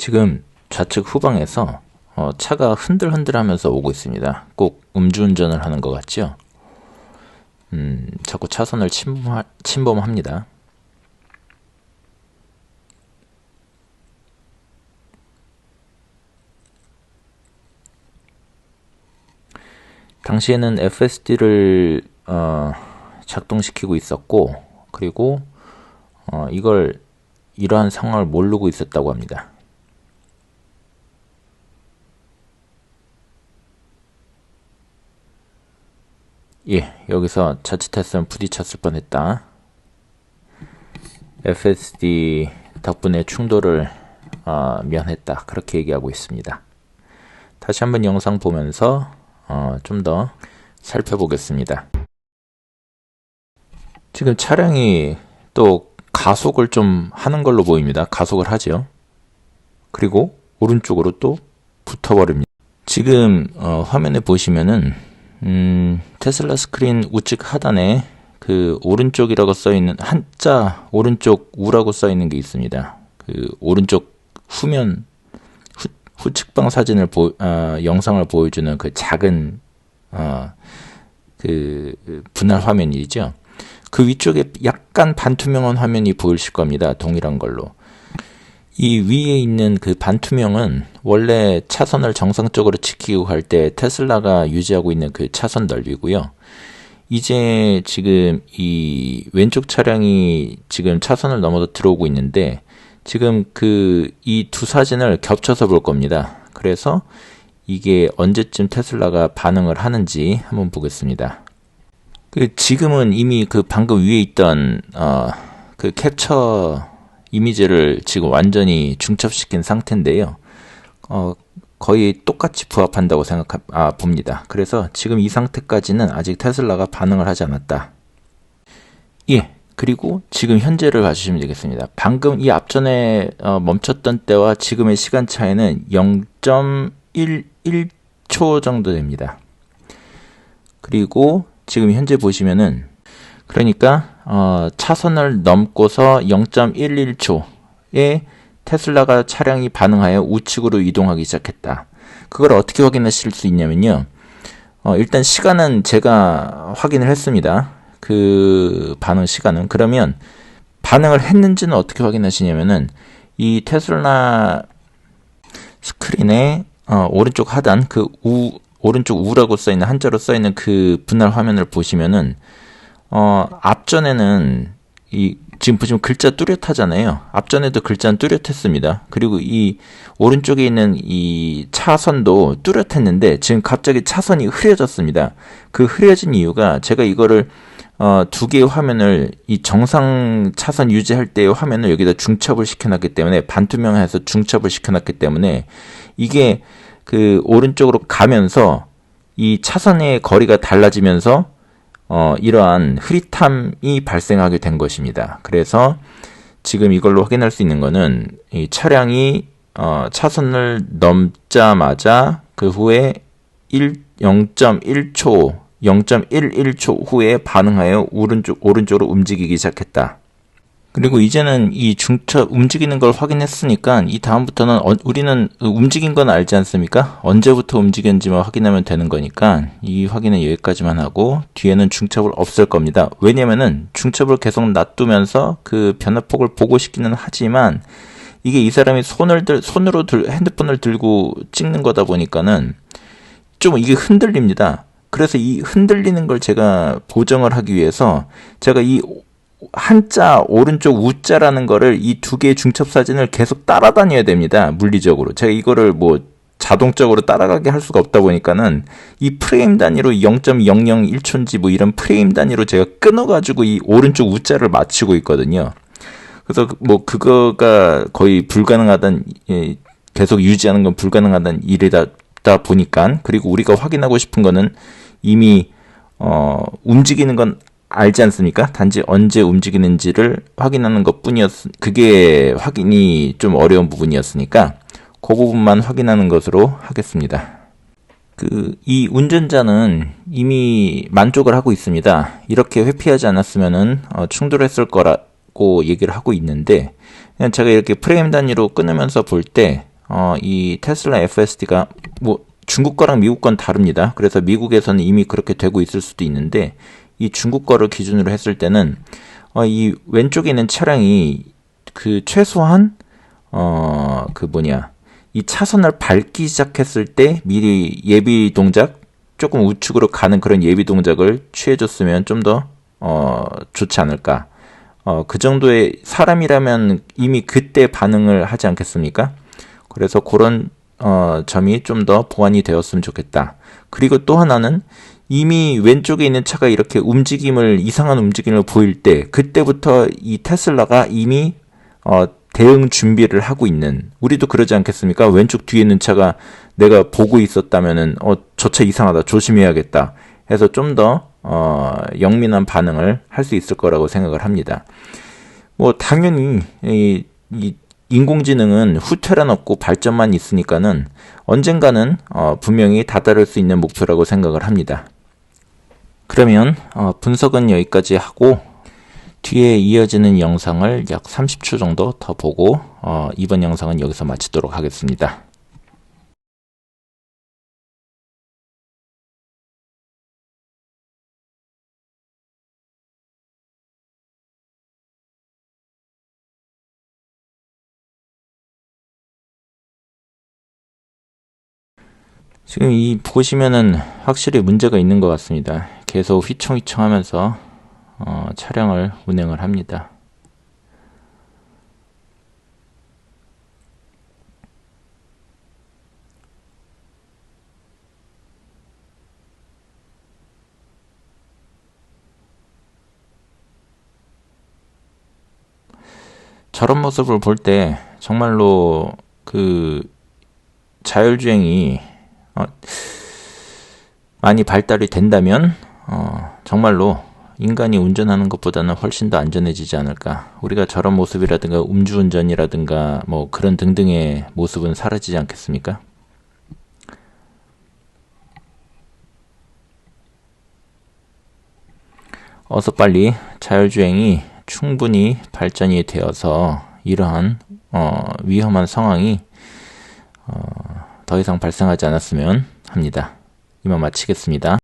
지금 좌측 후방에서 어, 차가 흔들흔들하면서 오고 있습니다. 꼭 음주운전을 하는 것 같죠? 음, 자꾸 차선을 침범하, 침범합니다. 당시에는 FSD를 어, 작동시키고 있었고 그리고 어, 이걸 이러한 상황을 모르고 있었다고 합니다. 예, 여기서 자칫했으면 부딪혔을 뻔했다. FSD 덕분에 충돌을 어, 면했다. 그렇게 얘기하고 있습니다. 다시 한번 영상 보면서 어, 좀 더 살펴보겠습니다. 지금 차량이 또 가속을 좀 하는 걸로 보입니다. 가속을 하죠. 그리고 오른쪽으로 또 붙어버립니다. 지금 어, 화면에 보시면은 음, 테슬라 스크린 우측 하단에 그 오른쪽이라고 써 있는 한자 오른쪽 우라고 써 있는 게 있습니다. 그 오른쪽 후면 후, 후측방 사진을 보, 어, 영상을 보여주는 그 작은 어, 그 분할 화면이죠. 그 위쪽에 약간 반투명한 화면이 보이실 겁니다. 동일한 걸로. 이 위에 있는 그 반투명은 원래 차선을 정상적으로 지키고 갈 때 테슬라가 유지하고 있는 그 차선 넓이고요. 이제 지금 이 왼쪽 차량이 지금 차선을 넘어서 들어오고 있는데 지금 그 이 두 사진을 겹쳐서 볼 겁니다. 그래서 이게 언제쯤 테슬라가 반응을 하는지 한번 보겠습니다. 그 지금은 이미 그 방금 위에 있던 어 그 캡처 이미지를 지금 완전히 중첩시킨 상태인데요. 어 거의 똑같이 부합한다고 생각 아 봅니다. 그래서 지금 이 상태까지는 아직 테슬라가 반응을 하지 않았다. 예. 그리고 지금 현재를 봐주시면 되겠습니다. 방금 이 앞전에 어, 멈췄던 때와 지금의 시간 차이는 0.11초 정도 됩니다. 그리고 지금 현재 보시면은 그러니까 어, 차선을 넘고서 0.11초에 테슬라가 차량이 반응하여 우측으로 이동하기 시작했다. 그걸 어떻게 확인하실 수 있냐면요. 어, 일단 시간은 제가 확인을 했습니다. 그 반응 시간은 그러면 반응을 했는지는 어떻게 확인하시냐면은 이 테슬라 스크린의 어, 오른쪽 하단 그 우 오른쪽 우라고 써 있는 한자로 써 있는 그 분할 화면을 보시면은 어 앞전에는 이 지금 보시면 글자 뚜렷하잖아요. 앞전에도 글자는 뚜렷했습니다. 그리고 이 오른쪽에 있는 이 차선도 뚜렷했는데 지금 갑자기 차선이 흐려졌습니다. 그 흐려진 이유가 제가 이거를 어, 두 개의 화면을 이 정상 차선 유지할 때의 화면을 여기다 중첩을 시켜놨기 때문에 반투명해서 중첩을 시켜놨기 때문에 이게 그 오른쪽으로 가면서 이 차선의 거리가 달라지면서 어, 이러한 흐릿함이 발생하게 된 것입니다. 그래서 지금 이걸로 확인할 수 있는 거는 이 차량이 어, 차선을 넘자마자 그 후에 1, 0.1초, 0.11초 후에 반응하여 오른쪽, 오른쪽으로 움직이기 시작했다. 그리고 이제는 이 중첩 움직이는 걸 확인했으니까 이 다음부터는 어, 우리는 움직인 건 알지 않습니까? 언제부터 움직였는지만 확인하면 되는 거니까 이 확인은 여기까지만 하고 뒤에는 중첩을 없앨 겁니다. 왜냐면은 중첩을 계속 놔두면서 그 변화폭을 보고 싶기는 하지만 이게 이 사람이 손을 들 손으로 들, 핸드폰을 들고 찍는 거다 보니까는 좀 이게 흔들립니다. 그래서 이 흔들리는 걸 제가 보정을 하기 위해서 제가 이 한자 오른쪽 우자라는 거를 이 두 개의 중첩 사진을 계속 따라다녀야 됩니다. 물리적으로. 제가 이거를 뭐 자동적으로 따라가게 할 수가 없다 보니까는 이 프레임 단위로 0.001초인지 뭐 이런 프레임 단위로 제가 끊어가지고 이 오른쪽 우자를 맞추고 있거든요. 그래서 뭐 그거가 거의 불가능하단 예, 계속 유지하는 건 불가능하단 일이다 보니까 그리고 우리가 확인하고 싶은 거는 이미 어 움직이는 건 알지 않습니까? 단지 언제 움직이는지를 확인하는 것 뿐이었, 그게 확인이 좀 어려운 부분이었으니까, 그 부분만 확인하는 것으로 하겠습니다. 그, 이 운전자는 이미 만족을 하고 있습니다. 이렇게 회피하지 않았으면은, 어, 충돌했을 거라고 얘기를 하고 있는데, 그냥 제가 이렇게 프레임 단위로 끊으면서 볼 때, 어, 이 테슬라 FSD가 뭐 중국 거랑 미국 건 다릅니다. 그래서 미국에서는 이미 그렇게 되고 있을 수도 있는데 이 중국 거를 기준으로 했을 때는 어, 이 왼쪽에 있는 차량이 그 최소한 어, 그 뭐냐 이 차선을 밟기 시작했을 때 미리 예비 동작 조금 우측으로 가는 그런 예비 동작을 취해줬으면 좀 더 어, 좋지 않을까. 어, 그 정도의 사람이라면 이미 그때 반응을 하지 않겠습니까? 그래서 그런 어, 점이 좀 더 보완이 되었으면 좋겠다. 그리고 또 하나는 이미 왼쪽에 있는 차가 이렇게 움직임을 이상한 움직임을 보일 때 그때부터 이 테슬라가 이미 어, 대응 준비를 하고 있는 우리도 그러지 않겠습니까? 왼쪽 뒤에 있는 차가 내가 보고 있었다면은 어, 저 차 이상하다 조심해야겠다 해서 좀더 어, 영민한 반응을 할 수 있을 거라고 생각을 합니다. 뭐 당연히 이, 이 인공지능은 후퇴란 없고 발전만 있으니까는 언젠가는 어, 분명히 다다를 수 있는 목표라고 생각을 합니다. 그러면 어, 분석은 여기까지 하고 뒤에 이어지는 영상을 약 30초 정도 더 보고 어, 이번 영상은 여기서 마치도록 하겠습니다. 지금 이 보시면은 확실히 문제가 있는 것 같습니다. 계속 휘청휘청 하면서 어, 차량을 운행을 합니다. 저런 모습을 볼 때 정말로 그 자율주행이 어, 많이 발달이 된다면 어, 정말로 인간이 운전하는 것보다는 훨씬 더 안전해지지 않을까. 우리가 저런 모습이라든가 음주운전이라든가 뭐 그런 등등의 모습은 사라지지 않겠습니까? 어서 빨리 자율주행이 충분히 발전이 되어서 이러한 어, 위험한 상황이 어, 더 이상 발생하지 않았으면 합니다. 이만 마치겠습니다.